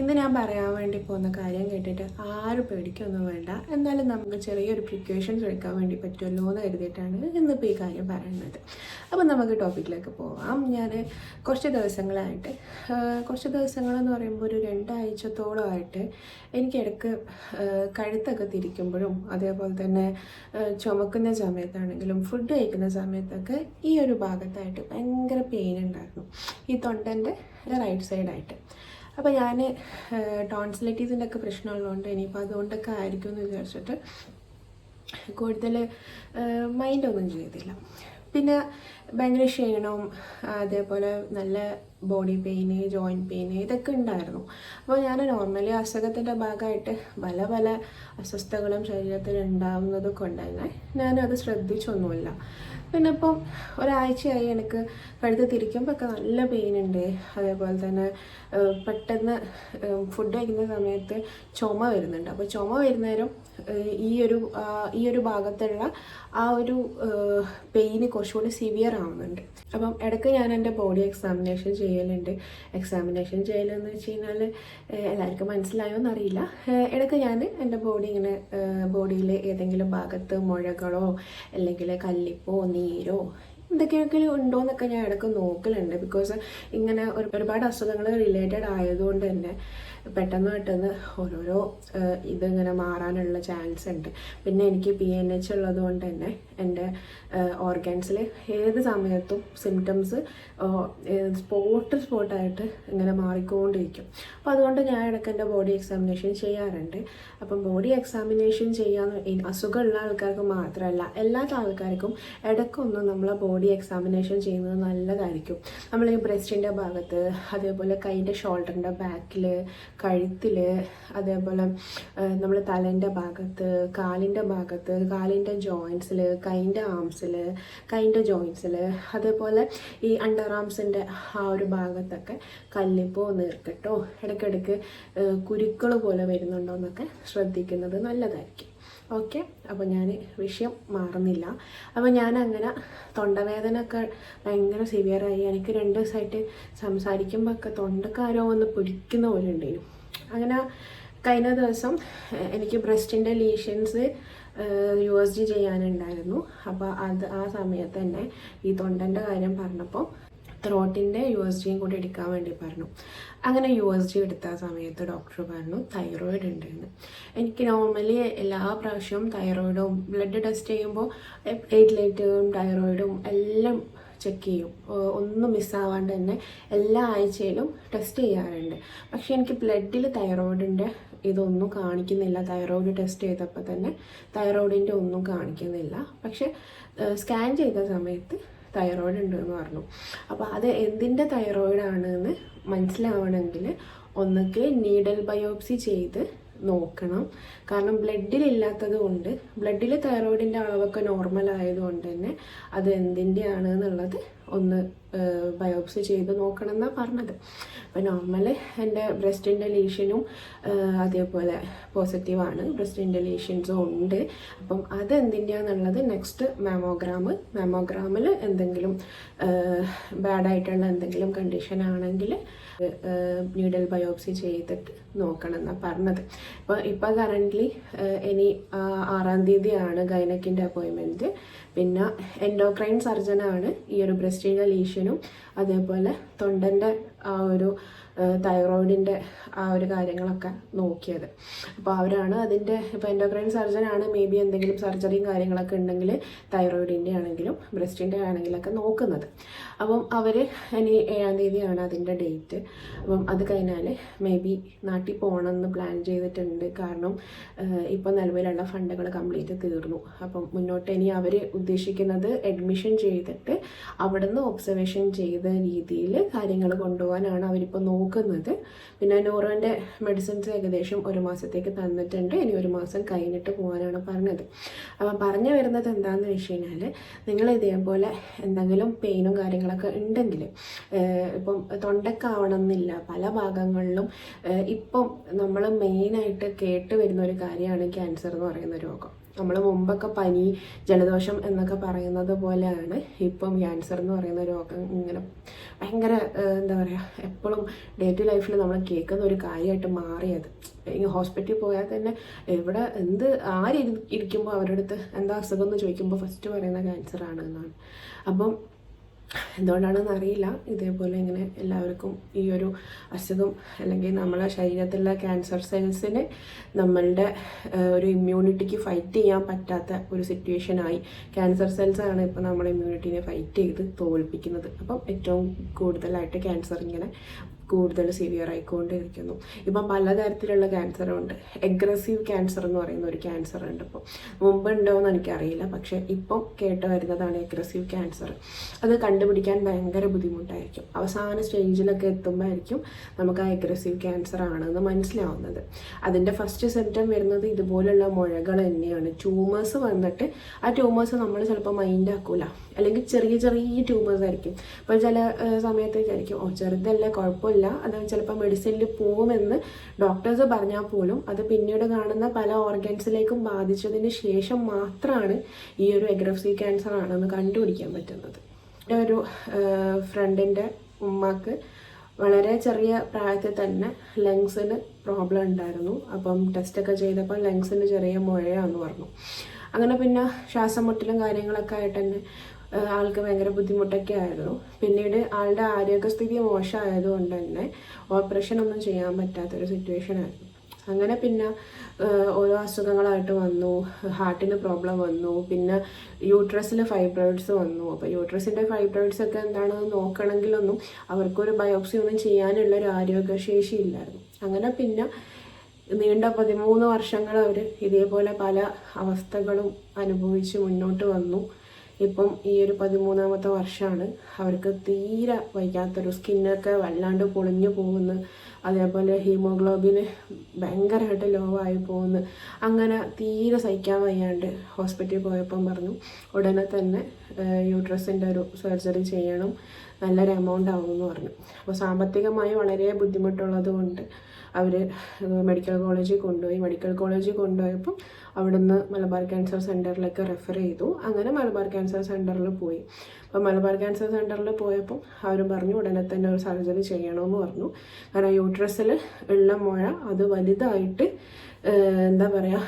ഇന്ന് ഞാൻ പറയാൻ വേണ്ടി പോകുന്ന കാര്യം കേട്ടിട്ട് ആരും പേടിക്കൊന്നും വേണ്ട. എന്നാലും നമുക്ക് ചെറിയൊരു പ്രിക്കോഷൻസ് എടുക്കാൻ വേണ്ടി പറ്റുമല്ലോ എന്ന് കരുതിയിട്ടാണ് ഇന്നിപ്പോൾ ഈ കാര്യം പറയുന്നത്. അപ്പോൾ നമുക്ക് ടോപ്പിക്കിലേക്ക് പോവാം. ഞാൻ കുറച്ച് ദിവസങ്ങളായിട്ട് കുറച്ച് ദിവസങ്ങളെന്ന് പറയുമ്പോൾ ഒരു രണ്ടാഴ്ചത്തോളമായിട്ട് എനിക്കിടക്ക് കഴുത്തൊക്കെ തിരിക്കുമ്പോഴും അതേപോലെ തന്നെ ചുമക്കുന്ന സമയത്താണെങ്കിലും ഫുഡ് കഴിക്കുന്ന സമയത്തൊക്കെ ഈ ഒരു ഭാഗത്തായിട്ട് ഭയങ്കര പെയിൻ ഉണ്ടായിരുന്നു. ഈ തൊണ്ടന്റെ റൈറ്റ് സൈഡായിട്ട് അപ്പോൾ ഞാൻ ടോൺസിലിറ്റീസിന്റെ ഒക്കെ പ്രശ്നമുള്ളതുകൊണ്ട് ഇനിയിപ്പോൾ അതുകൊണ്ടൊക്കെ ആയിരിക്കും എന്ന് വിചാരിച്ചിട്ട് കൂടുതൽ മൈൻഡൊന്നും ചെയ്തില്ല. പിന്നെ ഭയങ്കര ക്ഷീണവും അതേപോലെ നല്ല ബോഡി പെയിന് ജോയിന്റ് പെയിന് ഇതൊക്കെ ഉണ്ടായിരുന്നു. അപ്പോൾ ഞാൻ നോർമലി അസുഖത്തിന്റെ ഭാഗമായിട്ട് പല പല അസ്വസ്ഥകളും ശരീരത്തിൽ ഉണ്ടാവുന്നത് ഉണ്ടായിരുന്നേ. ഞാനത് ശ്രദ്ധിച്ചൊന്നുമില്ല. പിന്നെ ഇപ്പം ഒരാഴ്ചയായി എനിക്ക് കഴുത്ത് തിരിക്കുമ്പോൾ ഒക്കെ നല്ല പെയിൻ ഉണ്ട്. അതേപോലെ തന്നെ പെട്ടെന്ന് ഫുഡ് കഴിക്കുന്ന സമയത്ത് ചുമ വരുന്നുണ്ട്. അപ്പോൾ ചുമ വരുന്നേരം ഈ ഒരു ഈ ഒരു ഭാഗത്തുള്ള ആ ഒരു പെയിന് കുറച്ചുകൂടി സിവിയർ ആവുന്നുണ്ട്. അപ്പം ഇടയ്ക്ക് ഞാൻ എന്റെ ബോഡി എക്സാമിനേഷൻ ചെയ്യലുണ്ട്. എക്സാമിനേഷൻ ചെയ്യലെന്ന് വെച്ച് കഴിഞ്ഞാൽ എല്ലാവർക്കും മനസ്സിലായോ എന്നറിയില്ല. ഇടയ്ക്ക് ഞാൻ എന്റെ ബോഡി ഇങ്ങനെ ബോഡിയിലെ ഏതെങ്കിലും ഭാഗത്ത് മുഴകളോ അല്ലെങ്കിൽ കല്ലിപ്പോ നീരോ? എന്തൊക്കെയൊക്കെ ഉണ്ടോ എന്നൊക്കെ ഞാൻ ഇടയ്ക്ക് നോക്കലുണ്ട്. ബിക്കോസ് ഇങ്ങനെ ഒരുപാട് അസുഖങ്ങൾ റിലേറ്റഡ് ആയതുകൊണ്ട് തന്നെ പെട്ടെന്ന് പെട്ടെന്ന് ഓരോരോ ഇതിങ്ങനെ മാറാനുള്ള ചാൻസ് ഉണ്ട്. പിന്നെ എനിക്ക് പി എൻ എച്ച് ഉള്ളത് കൊണ്ട് തന്നെ എന്റെ ഓർഗൻസിൽ ഏത് സമയത്തും സിംറ്റംസ് സ്പോട്ട് സ്പോട്ടായിട്ട് ഇങ്ങനെ മാറിക്കൊണ്ടിരിക്കും. അപ്പോൾ അതുകൊണ്ട് ഞാൻ ഇടയ്ക്ക് എന്റെ ബോഡി എക്സാമിനേഷൻ ചെയ്യാറുണ്ട്. അപ്പം ബോഡി എക്സാമിനേഷൻ ചെയ്യാന്ന് അസുഖമുള്ള ആൾക്കാർക്ക് മാത്രമല്ല എല്ലാത്ത ആൾക്കാർക്കും ഇടയ്ക്കൊന്നും നമ്മളെ ബോഡി എക്സാമിനേഷൻ ചെയ്യുന്നത് നല്ലതായിരിക്കും. നമ്മൾ ഈ ബ്രസ്റ്റിന്റെ ഭാഗത്ത് അതേപോലെ കൈന്റെ ഷോൾഡറിന്റെ ബാക്കിൽ കഴുത്തിൽ അതേപോലെ നമ്മൾ തലേന്റെ ഭാഗത്ത് കാലിന്റെ ഭാഗത്ത് കാലിന്റെ ജോയിൻസിൽ കൈന്റെ ആംസിൽ കൈന്റെ ജോയിൻസിൽ അതേപോലെ ഈ അണ്ടർ ആംസിന്റെ ആ ഒരു ഭാഗത്തൊക്കെ കല്ലിപ്പോ നീർക്കെട്ടോ ഇടയ്ക്കിടയ്ക്ക് കുരുക്കൾ പോലെ വരുന്നുണ്ടോ എന്നൊക്കെ ശ്രദ്ധിക്കുന്നത് നല്ലതായിരിക്കും. ഓക്കെ അപ്പോൾ ഞാൻ വിഷയം മാറുന്നില്ല. അപ്പോൾ ഞാൻ അങ്ങനെ തൊണ്ടവേദന ഒക്കെ ഭയങ്കര സിവിയറായി എനിക്ക് രണ്ട് ദിവസമായിട്ട് സംസാരിക്കുമ്പോൾ ഒക്കെ തൊണ്ടക്കാരോ ഒന്ന് പിടിക്കുന്ന പോലെ ഉണ്ടായിരുന്നു. അങ്ങനെ കഴിഞ്ഞ ദിവസം എനിക്ക് ബ്രസ്റ്റിന്റെ ലീഷൻസ് യു എസ് ജി ചെയ്യാനുണ്ടായിരുന്നു. അപ്പോൾ അത് ആ സമയത്ത് തന്നെ ഈ തൊണ്ടന്റെ കാര്യം പറഞ്ഞപ്പോൾ ത്രോട്ടിന്റെ യു എസ് ജിയും കൂടി എടുക്കാൻ വേണ്ടി പറഞ്ഞു. അങ്ങനെ യു എസ് ജി എടുത്ത സമയത്ത് ഡോക്ടർ പറഞ്ഞു തൈറോയിഡ് ഉണ്ടെന്ന്. എനിക്ക് നോർമലി എല്ലാ പ്രാവശ്യവും തൈറോയിഡും ബ്ലഡ് ടെസ്റ്റ് ചെയ്യുമ്പോൾ പ്ലേറ്റ്ലേറ്റും തൈറോയിഡും എല്ലാം ചെക്ക് ചെയ്യും. ഒന്നും മിസ്സാവാണ്ട് തന്നെ എല്ലാ ആഴ്ചയിലും ടെസ്റ്റ് ചെയ്യാറുണ്ട്. പക്ഷേ എനിക്ക് ബ്ലഡിൽ തൈറോയിഡിന്റെ ഇതൊന്നും കാണിക്കുന്നില്ല. തൈറോയിഡ് ടെസ്റ്റ് ചെയ്തപ്പോൾ തന്നെ തൈറോയിഡിന്റെ ഒന്നും കാണിക്കുന്നില്ല. പക്ഷേ സ്കാൻ ചെയ്ത സമയത്ത് തൈറോയിഡ് ഉണ്ട് എന്ന് പറഞ്ഞു. അപ്പോൾ അത് എന്തിന്റെ തൈറോയിഡ് എന്ന് മനസ്സിലാവണമെങ്കിൽ ഒന്നൊക്കെ നീഡൽ ബയോപ്സി ചെയ്ത് നോക്കണം. കാരണം ബ്ലഡിലില്ലാത്തത് കൊണ്ട് ബ്ലഡിൽ തൈറോയിഡിന്റെ അളവൊക്കെ നോർമൽ ആയതുകൊണ്ട് തന്നെ അത് എന്തിന്റെ ആണ് എന്നുള്ളത് ഒന്ന് ബയോപ്സി ചെയ്ത് നോക്കണം എന്നാണ് പറഞ്ഞത്. അപ്പോൾ നോർമലി എന്റെ ബ്രസ്റ്റിന്റെ ലീഷനും അതേപോലെ പോസിറ്റീവാണ് ബ്രസ്റ്റിന്റെ ലീഷൻസും ഉണ്ട്. അപ്പം അത് എന്തിന്റെയാണെന്നുള്ളത് നെക്സ്റ്റ് മാമോഗ്രാം മാമോഗ്രാമിൽ എന്തെങ്കിലും ബാഡായിട്ടുള്ള എന്തെങ്കിലും കണ്ടീഷൻ ആണെങ്കിൽ നീഡൽ ബയോപ്സി ചെയ്തിട്ട് നോക്കണം എന്നാണ് പറഞ്ഞത് അപ്പോൾ ഇപ്പോൾ കറന്റ്ലി ഇനി ആറാം തീയതിയാണ് ഗൈനക്കിന്റെ അപ്പോയിൻമെന്റ് പിന്നെ എൻഡോക്രൈൻ സർജനാണ് ഈ ഒരു ബ്രസ്റ്റിന്റെ ലീഷനും അതേപോലെ തൊണ്ടന്റെ ആ ഒരു തൈറോയിഡിന്റെ ആ ഒരു കാര്യങ്ങളൊക്കെ നോക്കിയത്. അപ്പോൾ അവരാണ് അതിന്റെ ഇപ്പോൾ എൻഡോക്രൈൻ സർജനാണ് മേ ബി എന്തെങ്കിലും സർജറിയും കാര്യങ്ങളൊക്കെ ഉണ്ടെങ്കിൽ തൈറോയിഡിന്റെ ആണെങ്കിലും ബ്രസ്റ്റിന്റെ ആണെങ്കിലൊക്കെ നോക്കുന്നത്. അപ്പം അവർ ഇനി ഏഴാം തീയതിയാണ് അതിന്റെ ഡേറ്റ് അപ്പം അത് കഴിഞ്ഞാൽ മേ ബി നാട്ടിൽ പോകണമെന്ന് പ്ലാൻ ചെയ്തിട്ടുണ്ട്. കാരണം ഇപ്പോൾ നിലവിലുള്ള ഫണ്ടുകൾ കംപ്ലീറ്റ് തീർന്നു. അപ്പം മുന്നോട്ട് ഇനി അവർ ഉദ്ദേശിക്കുന്നത് അഡ്മിഷൻ ചെയ്തിട്ട് അവിടുന്ന് ഒബ്സർവേഷൻ ചെയ്ത രീതിയിൽ കാര്യങ്ങൾ കൊണ്ടുപോകാനാണ് അവരിപ്പോൾ നോക്കുന്നത്. പിന്നെ ന്യൂറോന്റെ മെഡിസിൻസ് ഏകദേശം ഒരു മാസത്തേക്ക് തന്നിട്ടുണ്ട്. ഇനി ഒരു മാസം കഴിഞ്ഞിട്ട് പോകാനാണ് പറഞ്ഞത്. അപ്പം പറഞ്ഞു വരുന്നത് എന്താണെന്ന് വെച്ച് കഴിഞ്ഞാൽ നിങ്ങൾ ഇതേപോലെ എന്തെങ്കിലും പെയിനും കാര്യങ്ങളൊക്കെ ഉണ്ടെങ്കിൽ ഇപ്പം തൊണ്ടക്കാവണമെന്നില്ല പല ഭാഗങ്ങളിലും ഇപ്പം നമ്മൾ മെയിനായിട്ട് കേട്ട് വരുന്ന ഒരു കാര്യമാണ് ക്യാൻസർ എന്ന് പറയുന്ന രോഗം. നമ്മൾ മുമ്പൊക്കെ പനി ജലദോഷം എന്നൊക്കെ പറയുന്നത് പോലെയാണ്. ഇപ്പം ക്യാൻസർ എന്ന് പറയുന്ന രോഗം ഇങ്ങനെ ഭയങ്കര എന്താ പറയുക എപ്പോഴും ഡേ ടു ലൈഫിൽ നമ്മൾ കേൾക്കുന്ന ഒരു കാര്യമായിട്ട് മാറിയത്. ഈ ഹോസ്പിറ്റലിൽ പോയാൽ തന്നെ എവിടെ എന്ത് ആര് ഇരി- ഇരിക്കുമ്പോൾ അവരുടെ അടുത്ത് എന്താ അസുഖം എന്ന് ചോദിക്കുമ്പോൾ ഫസ്റ്റ് പറയുന്ന ക്യാൻസർ ആണ് എന്നാണ്. അപ്പം എന്തുകൊണ്ടാണെന്ന് അറിയില്ല ഇതേപോലെ ഇങ്ങനെ എല്ലാവർക്കും ഈ ഒരു അസുഖം അല്ലെങ്കിൽ നമ്മളെ ശരീരത്തിലുള്ള ക്യാൻസർ സെൽസിന് നമ്മളുടെ ഒരു ഇമ്മ്യൂണിറ്റിക്ക് ഫൈറ്റ് ചെയ്യാൻ പറ്റാത്ത ഒരു സിറ്റുവേഷൻ ആയി. ക്യാൻസർ സെൽസാണ് ഇപ്പോൾ നമ്മുടെ ഇമ്മ്യൂണിറ്റിനെ ഫൈറ്റ് ചെയ്ത് തോൽപ്പിക്കുന്നത്. അപ്പം ഏറ്റവും കൂടുതലായിട്ട് ക്യാൻസർ ഇങ്ങനെ കൂടുതൽ സിവിയർ ആയിക്കൊണ്ടിരിക്കുന്നു. ഇപ്പം പലതരത്തിലുള്ള ക്യാൻസറും ഉണ്ട്. എഗ്രസീവ് ക്യാൻസർ എന്ന് പറയുന്ന ഒരു ക്യാൻസർ ഉണ്ട് ഇപ്പോൾ മുമ്പ് ഉണ്ടോ എന്ന് എനിക്കറിയില്ല. പക്ഷെ ഇപ്പം കേട്ട് വരുന്നതാണ് എഗ്രസീവ് ക്യാൻസർ അത് കണ്ടുപിടിക്കാൻ ഭയങ്കര ബുദ്ധിമുട്ടായിരിക്കും. അവസാന സ്റ്റേജിലൊക്കെ എത്തുമ്പോഴായിരിക്കും നമുക്ക് ആ എഗ്രസീവ് ക്യാൻസർ ആണെന്ന് മനസ്സിലാവുന്നത്. അതിന്റെ ഫസ്റ്റ് സിംറ്റം വരുന്നത് ഇതുപോലുള്ള മുഴകൾ തന്നെയാണ്. ട്യൂമേഴ്സ് വന്നിട്ട് ആ ട്യൂമേഴ്സ് നമ്മൾ ചിലപ്പോൾ മൈൻഡ് ആക്കൂല. അല്ലെങ്കിൽ ചെറിയ ചെറിയ ട്യൂമേഴ്സ് ആയിരിക്കും. അപ്പോൾ ചില സമയത്ത് വിചാരിക്കും ഓ ചെറുതല്ല കുഴപ്പമില്ല. അത് ചിലപ്പോൾ മെഡിസിനിൽ പോകുമെന്ന് ഡോക്ടേഴ്സ് പറഞ്ഞാൽ പോലും അത് പിന്നീട് കാണുന്ന പല ഓർഗൻസിലേക്കും ബാധിച്ചതിന് ശേഷം മാത്രമാണ് ഈ ഒരു എഗ്രഫ്സി ക്യാൻസർ ആണെന്ന് കണ്ടുപിടിക്കാൻ പറ്റുന്നത്. എന്റെ ഒരു ഫ്രണ്ടിന്റെ ഉമ്മാക്ക് വളരെ ചെറിയ പ്രായത്തിൽ തന്നെ ലങ്സിന് പ്രോബ്ലം ഉണ്ടായിരുന്നു. അപ്പം ടെസ്റ്റൊക്കെ ചെയ്തപ്പോൾ ലങ്സിന് ചെറിയ മുഴയാന്ന് പറഞ്ഞു. അങ്ങനെ പിന്നെ ശ്വാസം മുട്ടലും കാര്യങ്ങളൊക്കെ ആയിട്ട് തന്നെ ആൾക്ക് ഭയങ്കര ബുദ്ധിമുട്ടൊക്കെ ആയിരുന്നു. പിന്നീട് ആളുടെ ആരോഗ്യസ്ഥിതി മോശമായതുകൊണ്ട് തന്നെ ഓപ്പറേഷൻ ഒന്നും ചെയ്യാൻ പറ്റാത്തൊരു സിറ്റുവേഷൻ ആയിരുന്നു. അങ്ങനെ പിന്നെ ഓരോ അസുഖങ്ങളായിട്ട് വന്നു ഹാർട്ടിന് പ്രോബ്ലം വന്നു പിന്നെ യൂട്രസിൽ ഫൈബ്രോയിഡ്സ് വന്നു. അപ്പോൾ യൂട്രസിന്റെ ഫൈബ്രോയിഡ്സ് ഒക്കെ എന്താണെന്ന് നോക്കണമെങ്കിലൊന്നും അവർക്കൊരു ബയോപ്സി ഒന്നും ചെയ്യാനുള്ള ഒരു ആരോഗ്യശേഷി ഇല്ലായിരുന്നു. അങ്ങനെ പിന്നെ നീണ്ട പതിമൂന്ന് വർഷങ്ങൾ അവർ ഇതേപോലെ പല അവസ്ഥകളും അനുഭവിച്ച് മുന്നോട്ട് വന്നു. ഇപ്പം ഈ ഒരു പതിമൂന്നാമത്തെ വർഷമാണ് അവർക്ക് തീരെ വയ്ക്കാത്തൊരു സ്കിന്നൊക്കെ വല്ലാണ്ട് പൊളിഞ്ഞു പോകുന്നു. അതേപോലെ ഹീമോഗ്ലോബിന് ഭയങ്കരമായിട്ട് ലോ ആയി പോകുന്നു. അങ്ങനെ തീരെ സഹിക്കാൻ വയ്യാണ്ട് ഹോസ്പിറ്റലിൽ പോയപ്പം പറഞ്ഞു ഉടനെ തന്നെ യൂട്രസിന്റെ ഒരു സർജറി ചെയ്യണം. നല്ലൊരു എമൗണ്ട് ആവുമെന്ന് പറഞ്ഞു. അപ്പോൾ സാമ്പത്തികമായി വളരെ ബുദ്ധിമുട്ടുള്ളത് കൊണ്ട് അവർ മെഡിക്കൽ കോളേജിൽ കൊണ്ടുപോയി. മെഡിക്കൽ കോളേജിൽ കൊണ്ടുപോയപ്പം അവിടുന്ന് മലബാർ ക്യാൻസർ സെന്ററിലേക്ക് റെഫർ ചെയ്തു. അങ്ങനെ മലബാർ ക്യാൻസർ സെന്ററിൽ പോയി. അപ്പോൾ മലബാർ ക്യാൻസർ സെന്ററിൽ പോയപ്പം അവർ പറഞ്ഞു ഉടനെ തന്നെ ഒരു സർജറി ചെയ്യണമെന്ന് പറഞ്ഞു. കാരണം യൂട്രസിൽ ഉള്ള മുഴ അത് വലുതായിട്ട് എന്താ പറയുക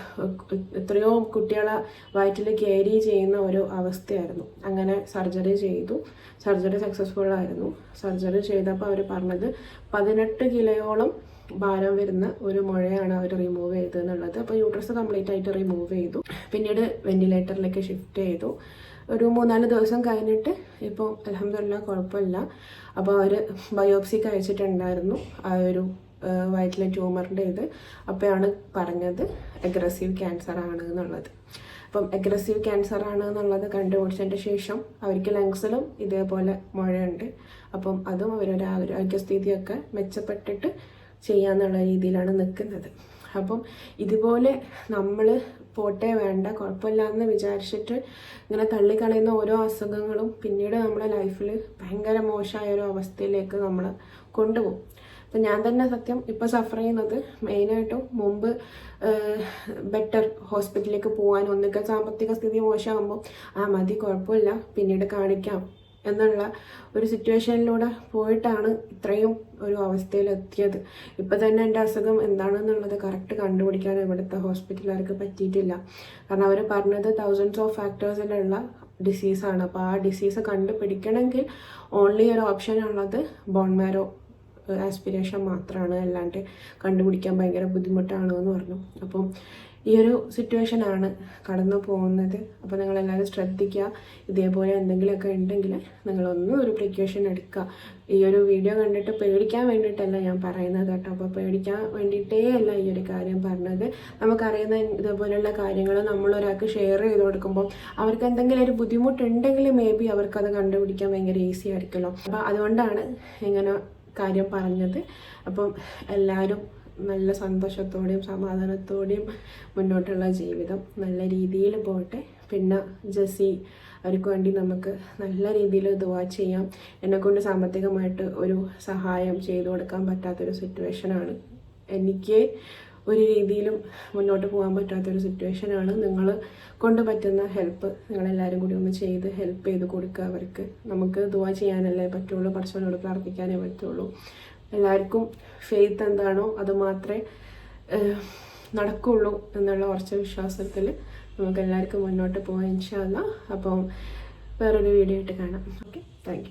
എത്രയോ കുട്ടികളെ വയറ്റിൽ ക്യാരി ചെയ്യുന്ന ഒരു അവസ്ഥയായിരുന്നു. അങ്ങനെ സർജറി ചെയ്തു. സർജറി സക്സസ്ഫുൾ ആയിരുന്നു. സർജറി ചെയ്തപ്പോൾ അവർ പറഞ്ഞത് പതിനെട്ട് കിലോയോളം ഭാരം വരുന്ന ഒരു മുഴയാണ് അവർ റിമൂവ് ചെയ്തത് എന്നുള്ളത് അപ്പോൾ യൂട്രസ് കംപ്ലീറ്റ് ആയിട്ട് റിമൂവ് ചെയ്തു. പിന്നീട് വെന്റിലേറ്ററിലേക്ക് ഷിഫ്റ്റ് ചെയ്തു. ഒരു മൂന്നാൽ ദിവസം കഴിഞ്ഞിട്ട് ഇപ്പോൾ അലഹമില്ല കുഴപ്പമില്ല. അപ്പോൾ അവർ ബയോപ്സിക്ക് അയച്ചിട്ടുണ്ടായിരുന്നു. ആ ഒരു വയറ്റിലെ ട്യൂമറിന്റെ ഇത്. അപ്പോഴാണ് പറഞ്ഞത് അഗ്രസീവ് ക്യാൻസർ ആണ് എന്നുള്ളത്. അപ്പം അഗ്രസീവ് ക്യാൻസർ ആണ് എന്നുള്ളത് കണ്ടുപിടിച്ചതിന്റെ ശേഷം അവർക്ക് ലങ്സിലും ഇതേപോലെ മുഴയുണ്ട്. അപ്പം അതും അവരുടെ ആരോഗ്യസ്ഥിതിയൊക്കെ മെച്ചപ്പെട്ടിട്ട് ചെയ്യാന്നുള്ള രീതിയിലാണ് നിൽക്കുന്നത് അപ്പം ഇതുപോലെ നമ്മൾ പോട്ടെ വേണ്ട കുഴപ്പമില്ല എന്ന് വിചാരിച്ചിട്ട് ഇങ്ങനെ തള്ളിക്കളയുന്ന ഓരോ അസുഖങ്ങളും പിന്നീട് നമ്മുടെ ലൈഫിൽ ഭയങ്കര മോശമായ ഒരു അവസ്ഥയിലേക്ക് നമ്മൾ കൊണ്ടുപോകും. അപ്പം ഞാൻ തന്നെ സത്യം ഇപ്പോൾ സഫർ ചെയ്യുന്നത് മെയിനായിട്ടും മുമ്പ് ബെറ്റർ ഹോസ്പിറ്റലിലേക്ക് പോകാൻ ഒന്നിക്കെ സാമ്പത്തിക സ്ഥിതി മോശമാകുമ്പോൾ ആ മതി കുഴപ്പമില്ല പിന്നീട് കാണിക്കാം. എന്നുള്ള ഒരു സിറ്റുവേഷനിലൂടെ പോയിട്ടാണ് ഇത്രയും ഒരു അവസ്ഥയിലെത്തിയത്. ഇപ്പം തന്നെ എന്റെ അസുഖം എന്താണെന്നുള്ളത് കറക്റ്റ് കണ്ടുപിടിക്കാൻ ഇവിടുത്തെ ഹോസ്പിറ്റലുകാർക്ക് പറ്റിയിട്ടില്ല. കാരണം അവർ പറഞ്ഞത് തൗസൻഡ്സ് ഓഫ് ഫാക്ടേഴ്സിലുള്ള ഡിസീസാണ് അപ്പോൾ ആ ഡിസീസ് കണ്ടുപിടിക്കണമെങ്കിൽ ഓൺലി ഒരു ഓപ്ഷൻ ഉള്ളത് ബോൺമാരോ ആസ്പിരേഷൻ മാത്രമാണ് അല്ലാണ്ട് കണ്ടുപിടിക്കാൻ ഭയങ്കര ബുദ്ധിമുട്ടാണ് എന്ന് പറഞ്ഞു. അപ്പം ഈ ഒരു സിറ്റുവേഷനാണ് കടന്നു പോകുന്നത്. അപ്പോൾ നിങ്ങളെല്ലാവരും ശ്രദ്ധിക്കുക. ഇതേപോലെ എന്തെങ്കിലുമൊക്കെ ഉണ്ടെങ്കിൽ നിങ്ങളൊന്നും ഒരു പ്രിക്കോഷൻ എടുക്കുക. ഈ ഒരു വീഡിയോ കണ്ടിട്ട് പേടിക്കാൻ വേണ്ടിയിട്ടല്ല ഞാൻ പറയുന്നത് കേട്ടോ. അപ്പോൾ പേടിക്കാൻ വേണ്ടിയിട്ടേ അല്ല ഈ ഒരു കാര്യം പറഞ്ഞത്. നമുക്കറിയുന്ന ഇതേപോലെയുള്ള കാര്യങ്ങൾ നമ്മളൊരാൾക്ക് ഷെയർ ചെയ്ത് കൊടുക്കുമ്പോൾ അവർക്ക് എന്തെങ്കിലും ഒരു ബുദ്ധിമുട്ടുണ്ടെങ്കിൽ മേ ബി അവർക്കത് കണ്ടുപിടിക്കാൻ ഭയങ്കര ഈസി ആയിരിക്കുമല്ലോ. അപ്പോൾ അതുകൊണ്ടാണ് ഇങ്ങനെ കാര്യം പറഞ്ഞത്. അപ്പം എല്ലാവരും നല്ല സന്തോഷത്തോടെയും സമാധാനത്തോടെയും മുന്നോട്ടുള്ള ജീവിതം നല്ല രീതിയിൽ പോട്ടെ പിന്നെ ജസി അവർക്ക് വേണ്ടി നമുക്ക് നല്ല രീതിയിൽ ദുവാ ചെയ്യാം. എന്നെക്കൊണ്ട് സാമ്പത്തികമായിട്ട് ഒരു സഹായം ചെയ്തു കൊടുക്കാൻ പറ്റാത്തൊരു സിറ്റുവേഷനാണ് എനിക്ക് ഒരു രീതിയിലും മുന്നോട്ട് പോകാൻ പറ്റാത്തൊരു സിറ്റുവേഷനാണ് നിങ്ങൾ കൊണ്ട് പറ്റുന്ന ഹെൽപ്പ് നിങ്ങളെല്ലാവരും കൂടി ഒന്ന് ചെയ്ത് ഹെൽപ്പ് ചെയ്ത് കൊടുക്കുക അവർക്ക്. നമുക്ക് ദുവാ ചെയ്യാനല്ലേ പറ്റുള്ളൂ പഠിച്ചവനോട് പ്രാർത്ഥിക്കാനേ പറ്റുള്ളൂ. എല്ലാവർക്കും ഫെയ്ത്ത് എന്താണോ അത് മാത്രമേ നടക്കുള്ളൂ എന്നുള്ള ഉറച്ച വിശ്വാസത്തിൽ നമുക്ക് എല്ലാവർക്കും മുന്നോട്ട് പോകാം ഇൻഷാല്ല അപ്പം വേറൊരു വീഡിയോ ആയിട്ട് കാണാം. Okay thank